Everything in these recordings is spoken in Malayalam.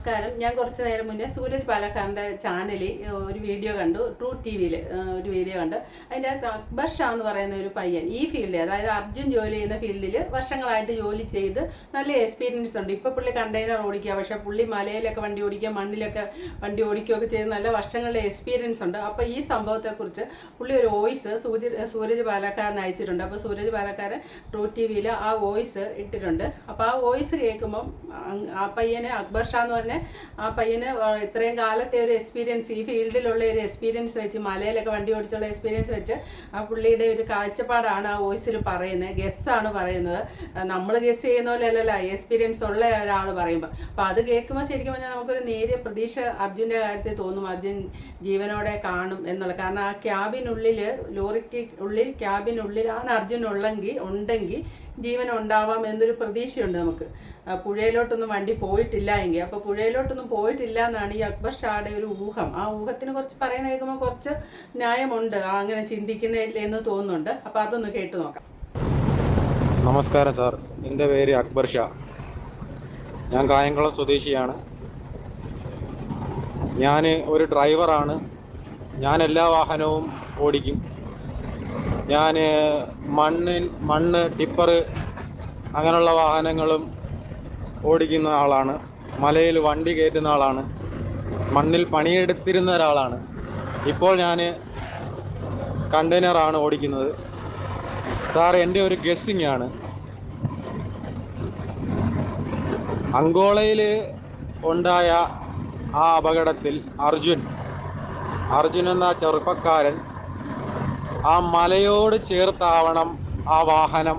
നമസ്കാരം. ഞാൻ കുറച്ച് നേരം മുന്നേ സൂരജ് പാലക്കാരന്റെ ചാനലിൽ ഒരു വീഡിയോ കണ്ടു. ട്രൂ ടി വിയിൽ ഒരു വീഡിയോ കണ്ടു. അതിന്റെ അക്ബർ ഷാ എന്ന് പറയുന്ന ഒരു പയ്യൻ ഈ ഫീൽഡിൽ അതായത് അർജുൻ ജോലി ചെയ്യുന്ന ഫീൽഡിൽ വർഷങ്ങളായിട്ട് ജോലി ചെയ്ത് നല്ല എക്സ്പീരിയൻസ് ഉണ്ട്. ഇപ്പോൾ പുള്ളി കണ്ടെയ്നർ ഓടിക്കുക പക്ഷേ പുള്ളി മലയിലൊക്കെ വണ്ടി ഓടിക്കുക മണ്ണിലൊക്കെ വണ്ടി ഓടിക്കുകയൊക്കെ ചെയ്ത് നല്ല വർഷങ്ങളുടെ എക്സ്പീരിയൻസ് ഉണ്ട്. അപ്പോൾ ഈ സംഭവത്തെക്കുറിച്ച് പുള്ളി ഒരു വോയിസ് സൂര്യ സൂരജ് പാലക്കാരൻ അയച്ചിട്ടുണ്ട്. അപ്പോൾ സൂരജ് പാലക്കാരൻ ട്രൂ ടി വിയിൽ ആ വോയിസ് ഇട്ടിട്ടുണ്ട്. അപ്പോൾ ആ വോയിസ് കേൾക്കുമ്പം ആ പയ്യനെ അക്ബർ ഷാ എന്ന് പറഞ്ഞ ആ പയ്യന് ഇത്രയും കാലത്തെ ഒരു എക്സ്പീരിയൻസ് ഈ ഫീൽഡിലുള്ള ഒരു എക്സ്പീരിയൻസ് വെച്ച് മലയിലൊക്കെ വണ്ടി ഓടിച്ചുള്ള എക്സ്പീരിയൻസ് വെച്ച് ആ പുള്ളിയുടെ ഒരു കാഴ്ചപ്പാടാണ് ആ വോയിസിൽ പറയുന്നത്. ഗസ്സാണ് പറയുന്നത്. നമ്മൾ ഗസ് ചെയ്യുന്ന പോലെ അല്ലല്ല എക്സ്പീരിയൻസ് ഉള്ള ഒരാൾ പറയുമ്പോൾ അപ്പോൾ അത് കേൾക്കുമ്പോൾ ശരിക്കും പറഞ്ഞാൽ നമുക്കൊരു നേരിയ പ്രതീക്ഷ അർജുന്റെ കാര്യത്തിൽ തോന്നും. അർജുൻ ജീവനോടെ കാണും എന്നുള്ള. കാരണം ആ ക്യാബിനുള്ളിൽ ലോറിക്ക് ഉള്ളിൽ ക്യാബിനുള്ളിലാണ് അർജുൻ ഉള്ളെങ്കിൽ ഉണ്ടെങ്കിൽ ജീവൻ ഉണ്ടാവാം എന്നൊരു പ്രതീക്ഷയുണ്ട് നമുക്ക്. പുഴയിലോട്ടൊന്നും വണ്ടി പോയിട്ടില്ല എങ്കിൽ. അപ്പോൾ പുഴയിലോട്ടൊന്നും പോയിട്ടില്ല എന്നാണ് ഈ അക്ബർ ഷാടെ ഒരു ഊഹം. ആ ഊഹത്തിനെ കുറച്ച് പറയുന്ന കേൾക്കുമ്പോൾ കുറച്ച് ന്യായമുണ്ട്. അങ്ങനെ ചിന്തിക്കുന്നില്ല എന്ന് തോന്നുന്നുണ്ട്. അപ്പോൾ അതൊന്ന് കേട്ടു നോക്കാം. നമസ്കാരം സാർ. എന്റെ പേര് അക്ബർ ഷാ. ഞാൻ കായംകുളം സ്വദേശിയാണ്. ഞാൻ ഒരു ഡ്രൈവറാണ്. ഞാൻ എല്ലാ വാഹനവും ഓടിക്കും. ഞാൻ മണ്ണ് മണ്ണ് ടിപ്പർ അങ്ങനെയുള്ള വാഹനങ്ങളും ഓടിക്കുന്ന ആളാണ്. മലയിൽ വണ്ടി കയറ്റുന്ന ആളാണ്. മണ്ണിൽ പണിയെടുത്തിരുന്ന ഒരാളാണ്. ഇപ്പോൾ ഞാൻ കണ്ടെയ്നറാണ് ഓടിക്കുന്നത്. സാർ എന്റെ ഒരു ഗസ്സിങ് ആണ്. അങ്കോളയിൽ ഉണ്ടായ ആ അപകടത്തിൽ അർജുൻ അർജുൻ എന്ന ചെറുപ്പക്കാരൻ ആ മലയോട് ചേർത്താവണം ആ വാഹനം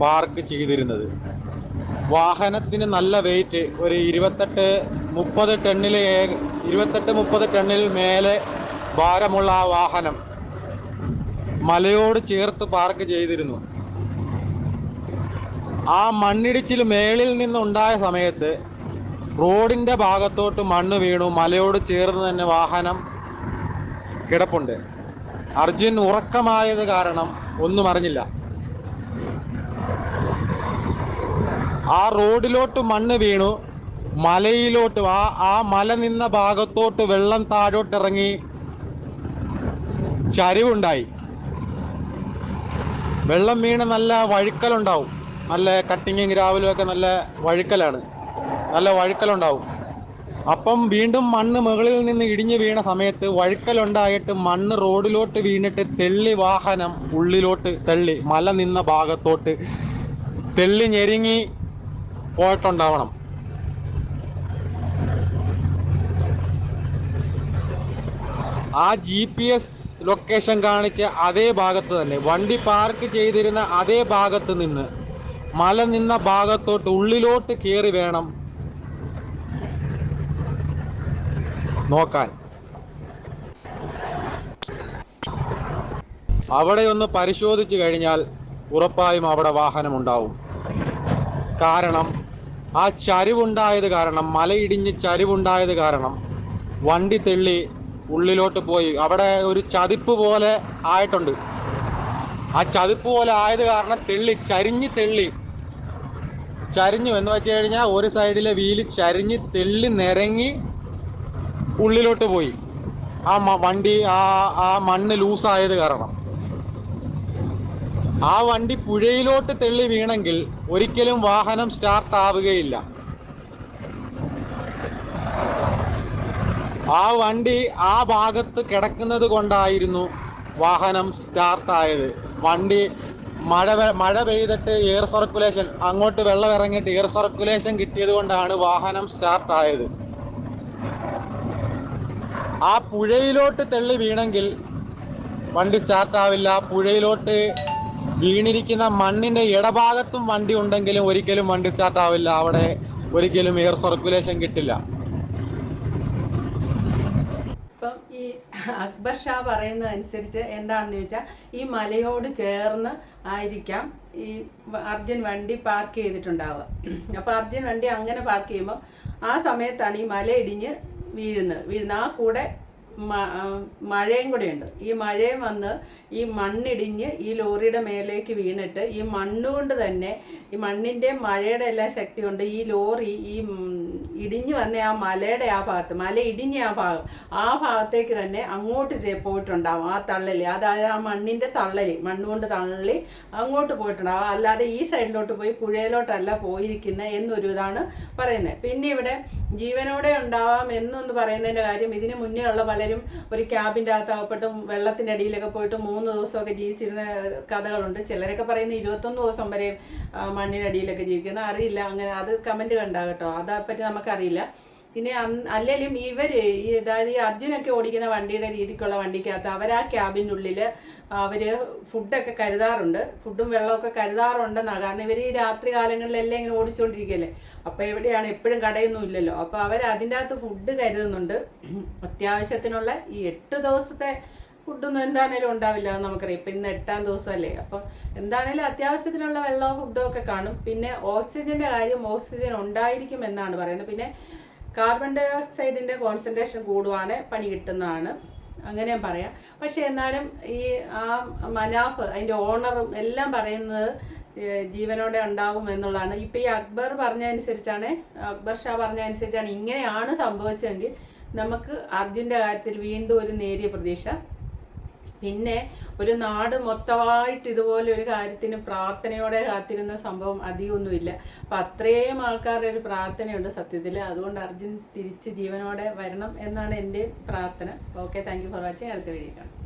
പാർക്ക് ചെയ്തിരുന്നത്. വാഹനത്തിന് നല്ല വെയിറ്റ് ഒരു ഇരുപത്തെട്ട് മുപ്പത് ടണ്ണിൽ ഇരുപത്തെട്ട് മുപ്പത് ടണ്ണിൽ മേലെ ഭാരമുള്ള ആ വാഹനം മലയോട് ചേർത്ത് പാർക്ക് ചെയ്തിരുന്നു. ആ മണ്ണിടിച്ചിൽ മേളിൽ നിന്നുണ്ടായ സമയത്ത് റോഡിന്റെ ഭാഗത്തോട്ട് മണ്ണ് വീണു. മലയോട് ചേർന്ന് തന്നെ വാഹനം കിടപ്പുണ്ട്. അർജുൻ ഉറക്കമായത് കാരണം ഒന്നും അറിഞ്ഞില്ല. ആ റോഡിലോട്ട് മണ്ണ് വീണു. മലയിലോട്ട് ആ ആ മല നിന്ന ഭാഗത്തോട്ട് വെള്ളം താഴോട്ടിറങ്ങി ചരിവുണ്ടായി. വെള്ളം വീണ് നല്ല വഴുക്കലുണ്ടാവും. നല്ല കട്ടിങ്ങും ഗ്രാവലും ഒക്കെ നല്ല വഴുക്കലാണ്. നല്ല വഴുക്കലുണ്ടാവും. അപ്പം വീണ്ടും മണ്ണ് മുകളിൽ നിന്ന് ഇടിഞ്ഞു വീണ സമയത്ത് വഴുക്കലുണ്ടായിട്ട് മണ്ണ് റോഡിലോട്ട് വീണിട്ട് തെള്ളി വാഹനം ഉള്ളിലോട്ട് തെള്ളി മല നിന്ന ഭാഗത്തോട്ട് തെള്ളി ഞെരുങ്ങി പോയിട്ടുണ്ടാവണം. ആ ജി പി എസ് ലൊക്കേഷൻ കാണിച്ച അതേ ഭാഗത്ത് തന്നെ വണ്ടി പാർക്ക് ചെയ്തിരുന്ന അതേ ഭാഗത്ത് നിന്ന് മല നിന്ന ഭാഗത്തോട്ട് ഉള്ളിലോട്ട് കയറി വേണം നോക്കാൻ. അവിടെ ഒന്ന് പരിശോധിച്ചു കഴിഞ്ഞാൽ ഉറപ്പായും അവിടെ വാഹനം ഉണ്ടാവും കാരണം ആ ചരിവുണ്ടായത് കാരണം മലയിടിഞ്ഞ് ചരിവുണ്ടായത് കാരണം വണ്ടി തെള്ളി ഉള്ളിലോട്ട് പോയി. അവിടെ ഒരു ചതിപ്പ് പോലെ ആയിട്ടുണ്ട്. ആ ചതിപ്പ് പോലെ ആയത് കാരണം തെള്ളി ചരിഞ്ഞ് തെള്ളി. ചരിഞ്ഞു എന്ന് വെച്ച് കഴിഞ്ഞാൽ ഒരു സൈഡിലെ വീൽ ചരിഞ്ഞ് തെള്ളി നിരങ്ങി ഉള്ളിലോട്ട് പോയി. ആ വണ്ടി ആ ആ മണ്ണ് ലൂസായത് കാരണം. ആ വണ്ടി പുഴയിലോട്ട് തെള്ളി വീണെങ്കിൽ ഒരിക്കലും വാഹനം സ്റ്റാർട്ട് ആവുകയില്ല. ആ വണ്ടി ആ ഭാഗത്ത് കിടക്കുന്നത് കൊണ്ടായിരുന്നു വാഹനം സ്റ്റാർട്ടായത് വണ്ടി മഴ മഴ പെയ്തിട്ട് എയർ സർക്കുലേഷൻ അങ്ങോട്ട് വെള്ളം ഇറങ്ങിയിട്ട് എയർ സർക്കുലേഷൻ കിട്ടിയത് കൊണ്ടാണ് വാഹനം സ്റ്റാർട്ടായത് ആ പുഴയിലോട്ട് തെള്ളി വീണെങ്കിൽ വണ്ടി സ്റ്റാർട്ടാവില്ല പുഴയിലോട്ട് വീണിരിക്കുന്ന മണ്ണിന്റെ ഇടഭാഗത്തും വണ്ടി ഉണ്ടെങ്കിലും ഒരിക്കലും വണ്ടി സ്റ്റാർട്ട് ആവില്ല. അവിടെ ഒരിക്കലും എയർ സർക്കുലേഷൻ കിട്ടില്ല. ഇപ്പം ഈ അക്ബർ ഷാ പറയുന്നത് അനുസരിച്ച് എന്താണെന്ന് ചോദിച്ചാൽ ഈ മലയോട് ചേർന്ന് ആയിരിക്കാം ഈ അർജുൻ വണ്ടി പാർക്ക് ചെയ്തിട്ടുണ്ടാവുക. അപ്പോൾ അർജുൻ വണ്ടി അങ്ങനെ പാർക്ക് ചെയ്യുമ്പോൾ ആ സമയത്താണ് ഈ മല ഇടിഞ്ഞ് വീഴുന്നത്. വീഴുന്നത് ആ കൂടെ മഴയും കൂടെ ഉണ്ട്. ഈ മഴയും വന്ന് ഈ മണ്ണിടിഞ്ഞ് ഈ ലോറിയുടെ മേലേക്ക് വീണിട്ട് ഈ മണ്ണുകൊണ്ട് തന്നെ ഈ മണ്ണിന്റെ മഴയുടെ എല്ലാ ശക്തി കൊണ്ട് ഈ ലോറി ഈ ഇടിഞ്ഞ് വന്ന ആ മലയുടെ ആ ഭാഗത്ത് മല ഇടിഞ്ഞ ആ ഭാഗം ആ ഭാഗത്തേക്ക് തന്നെ അങ്ങോട്ട് പോയിട്ടുണ്ടാവും ആ തള്ളൽ അതായത് ആ മണ്ണിന്റെ തള്ളൽ മണ്ണുകൊണ്ട് തള്ളി അങ്ങോട്ട് പോയിട്ടുണ്ടാവും. അല്ലാതെ ഈ സൈഡിലോട്ട് പോയി പുഴയിലോട്ടല്ല പോയിരിക്കുന്നത് എന്നൊരു ഇതാണ് പറയുന്നത് പിന്നെ ഇവിടെ ജീവനോടെ ഉണ്ടാവാം എന്നൊന്ന് പറയുന്നതിന്റെ കാര്യം ഇതിന് മുന്നേ ഉള്ള പലരും ഒരു ക്യാബിന്റെ അകത്ത് അകപ്പെട്ട് വെള്ളത്തിന്റെ അടിയിലൊക്കെ പോയിട്ട് മൂന്ന് ദിവസമൊക്കെ ജീവിച്ചിരുന്ന കഥകളുണ്ട്. ചിലരൊക്കെ പറയുന്ന ഇരുപത്തൊന്ന് ദിവസം വരെ മണ്ണിന്റെ മണ്ണിനടിയിലൊക്കെ ജീവിക്കുന്ന. അറിയില്ല അങ്ങനെ അത് കമന്റ് കണ്ടാകട്ടോ അതേപ്പറ്റി നമുക്കറിയില്ല. പിന്നെ അല്ലെങ്കിലും ഇവർ ഈ അതായത് ഈ അർജുനൊക്കെ ഓടിക്കുന്ന വണ്ടിയുടെ രീതിക്കുള്ള വണ്ടിക്കകത്ത് അവർ ആ ക്യാബിനുള്ളിൽ അവർ ഫുഡൊക്കെ കരുതാറുണ്ട്. ഫുഡും വെള്ളമൊക്കെ കരുതാറുണ്ടെന്നാണ്. കാരണം ഇവർ ഈ രാത്രി കാലങ്ങളിലെല്ലാം ഇങ്ങനെ ഓടിച്ചുകൊണ്ടിരിക്കുകയല്ലേ അപ്പോൾ എവിടെയാണ് എപ്പോഴും കടയൊന്നും ഇല്ലല്ലോ. അപ്പോൾ അവർ അതിന്റെ അകത്ത് ഫുഡ് കരുതുന്നുണ്ട്. അത്യാവശ്യത്തിനുള്ള ഈ എട്ട് ദിവസത്തെ ഫുഡൊന്നും എന്താണേലും ഉണ്ടാവില്ല എന്ന് നമുക്കറിയാം. ഇപ്പം ഇന്ന് എട്ടാം ദിവസമല്ലേ. അപ്പം എന്താണേലും അത്യാവശ്യത്തിനുള്ള വെള്ളവും ഫുഡും ഒക്കെ കാണും. പിന്നെ ഓക്സിജന്റെ കാര്യം ഓക്സിജൻ ഉണ്ടായിരിക്കും എന്നാണ് പറയുന്നത്. പിന്നെ കാർബൺ ഡൈ ഓക്സൈഡിന്റെ കോൺസെൻട്രേഷൻ കൂടുവാണ് പണി കിട്ടുന്നതാണ്. അങ്ങനെ പറയാം. പക്ഷേ എന്നാലും ഈ ആ മനാഫ് അതിന്റെ ഓണറും എല്ലാം പറയുന്നത് ജീവനോടെ ഉണ്ടാവും എന്നുള്ളതാണ്. ഇപ്പം ഈ അക്ബർ പറഞ്ഞ അനുസരിച്ചാണ് അക്ബർ ഷാ പറഞ്ഞ അനുസരിച്ചാണ് ഇങ്ങനെയാണ് സംഭവിച്ചതെങ്കിൽ നമുക്ക് അർജുന്റെ കാര്യത്തിൽ വീണ്ടും ഒരു നേരിയ പ്രതീക്ഷ. പിന്നെ ഒരു നാട് മൊത്തമായിട്ട് ഇതുപോലെ ഒരു കാര്യത്തിന് പ്രാർത്ഥനയോടെ കാത്തിരുന്ന സംഭവം അധികമൊന്നുമില്ല. അപ്പം അത്രയും ആൾക്കാരുടെ ഒരു പ്രാർത്ഥനയുണ്ട് സത്യത്തിൽ അതുകൊണ്ട് അർജുൻ തിരിച്ച് ജീവനോടെ വരണം എന്നാണ് എന്റെ പ്രാർത്ഥന. Okay thank you for watching അടുത്ത വീഡിയോ കാണാം.